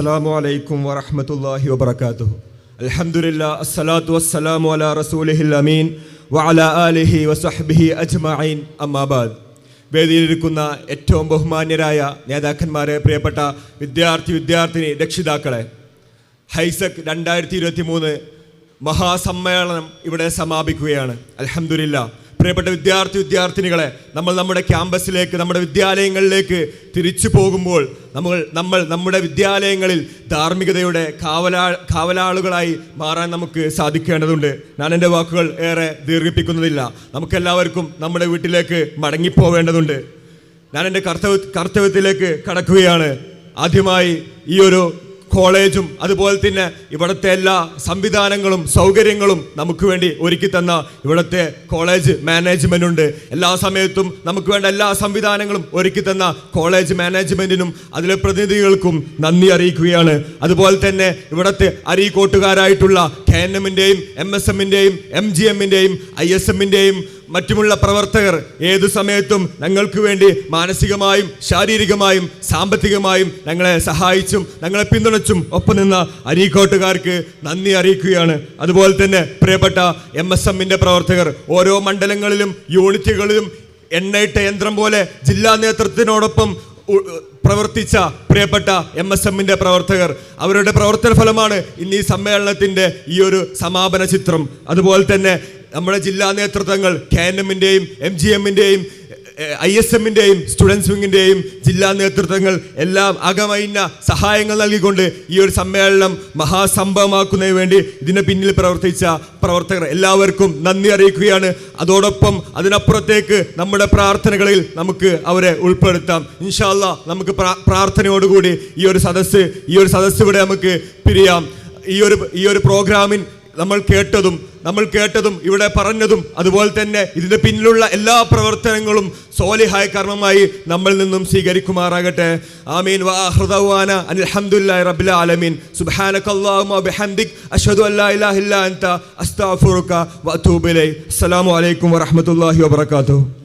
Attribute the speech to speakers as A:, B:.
A: അസ്സലാമു അലൈക്കും വറഹമത്തല്ലാഹി വബർക്കാത്തു അലഹമുല്ല അസ്സലാത്തു വസ്സലാമു അല റസൂലിഹിൽ അമീൻ വഅലാ ആലിഹി വസഹ്ബിഹി അജ്മഈൻ. അമ്മാബാദ് വേദിയിലിരിക്കുന്ന ഏറ്റവും ബഹുമാന്യരായ നേതാക്കന്മാരെ പ്രിയപ്പെട്ട വിദ്യാർത്ഥി വിദ്യാർത്ഥിനി രക്ഷിതാക്കളെ ഹൈസക് രണ്ടായിരത്തി ഇരുപത്തി മൂന്ന് മഹാസമ്മേളനം ഇവിടെ സമാപിക്കുകയാണ്. അലഹമുല്ല പ്രിയപ്പെട്ട വിദ്യാർത്ഥി വിദ്യാർത്ഥിനികളെ നമ്മൾ നമ്മുടെ ക്യാമ്പസിലേക്ക് നമ്മുടെ വിദ്യാലയങ്ങളിലേക്ക് തിരിച്ചു പോകുമ്പോൾ നമ്മൾ നമ്മൾ നമ്മുടെ വിദ്യാലയങ്ങളിൽ ധാർമ്മികതയുടെ കാവലാ കാവലാളുകളായി മാറാൻ നമുക്ക് സാധിക്കേണ്ടതുണ്ട്. ഞാൻ എന്റെ വാക്കുകൾ ഏറെ ദീർഘിപ്പിക്കുന്നതില്ല. നമുക്കെല്ലാവർക്കും നമ്മുടെ വീട്ടിലേക്ക് മടങ്ങിപ്പോവേണ്ടതുണ്ട്. ഞാൻ എന്റെ കർത്തവ്യ കർത്തവ്യത്തിലേക്ക് കടക്കുകയാണ്. ആദ്യമായി ഈ ഒരു കോളേജും അതുപോലെ തന്നെ ഇവിടുത്തെ എല്ലാ സംവിധാനങ്ങളും സൗകര്യങ്ങളും നമുക്ക് വേണ്ടി ഒരുക്കി തന്ന ഇവിടുത്തെ കോളേജ് മാനേജ്മെന്റ് ഉണ്ട് എല്ലാ സമയത്തും നമുക്ക് വേണ്ട എല്ലാ സംവിധാനങ്ങളും ഒരുക്കി തന്ന കോളേജ് മാനേജ്മെന്റിനും അതിലെ പ്രതിനിധികൾക്കും നന്ദി അറിയിക്കുകയാണ്. അതുപോലെ തന്നെ ഇവിടുത്തെ അരീക്കോട്ടുകാരായിട്ടുള്ള കെ എൻ എമ്മിന്റെയും എം എസ് എമ്മിന്റെയും എം ജി എമ്മിന്റെയും ഐ എസ് എമ്മിന്റെയും മറ്റുമുള്ള പ്രവർത്തകർ ഏതു സമയത്തും ഞങ്ങൾക്ക് വേണ്ടി മാനസികമായും ശാരീരികമായും സാമ്പത്തികമായും ഞങ്ങളെ സഹായിച്ചും ഞങ്ങളെ പിന്തുണച്ചും ഒപ്പം നിന്ന അരീക്കോട്ടുകാർക്ക് നന്ദി അറിയിക്കുകയാണ്. അതുപോലെ തന്നെ പ്രിയപ്പെട്ട എം എസ് എമ്മിന്റെ പ്രവർത്തകർ ഓരോ മണ്ഡലങ്ങളിലും യൂണിറ്റുകളിലും എണ്ണയിട്ട യന്ത്രം പോലെ ജില്ലാ നേതൃത്വത്തിനോടൊപ്പം പ്രവർത്തിച്ച പ്രിയപ്പെട്ട എം എസ് എമ്മിന്റെ പ്രവർത്തകർ. അവരുടെ പ്രവർത്തന ഫലമാണ് ഇന്ന് ഈ സമ്മേളനത്തിന്റെ ഈ ഒരു സമാപന ചിത്രം. അതുപോലെ തന്നെ നമ്മുടെ ജില്ലാ നേതൃത്വങ്ങൾ കെ എൻ എമ്മിന്റെയും എം ജി എമ്മിന്റെയും ഐ എസ് എമ്മിന്റെയും സ്റ്റുഡൻസ് വിങ്ങിന്റെയും ജില്ലാ നേതൃത്വങ്ങൾ എല്ലാം അകമയിന്ന സഹായങ്ങൾ നൽകിക്കൊണ്ട് ഈ ഒരു സമ്മേളനം മഹാസംഭവമാക്കുന്നതിന് വേണ്ടി ഇതിന് പിന്നിൽ പ്രവർത്തിച്ച പ്രവർത്തകർ എല്ലാവർക്കും നന്ദി അറിയിക്കുകയാണ്. അതോടൊപ്പം അതിനപ്പുറത്തേക്ക് നമ്മുടെ പ്രാർത്ഥനകളിൽ നമുക്ക് അവരെ ഉൾപ്പെടുത്താം. ഇൻഷാല്ല നമുക്ക് പ്രാർത്ഥനയോടുകൂടി ഈ ഒരു സദസ്സ് ഈ ഒരു സദസ്സ് ഇവിടെ നമുക്ക് പിരിയാം. ഈ ഒരു ഈ ഒരു പ്രോഗ്രാമിൻ നമ്മൾ കേട്ടതും നമ്മൾ കേട്ടതും ഇവിടെ പറഞ്ഞതും അതുപോലെ തന്നെ ഇതിന്റെ പിന്നിലുള്ള എല്ലാ പ്രവർത്തനങ്ങളും സോലിഹായ കർമ്മമായി നമ്മളിൽ നിന്നും സ്വീകരിക്കുമാറാകട്ടെ. ആമീൻ. വാഹൃദവാന അൽഹംദുലില്ലാഹി റബ്ബിൽ ആലമീൻ. സുബ്ഹാനകല്ലാഹുമ്മ ബിഹംദിക് അഷ്ഹദു അല്ലാ അലൈക്കും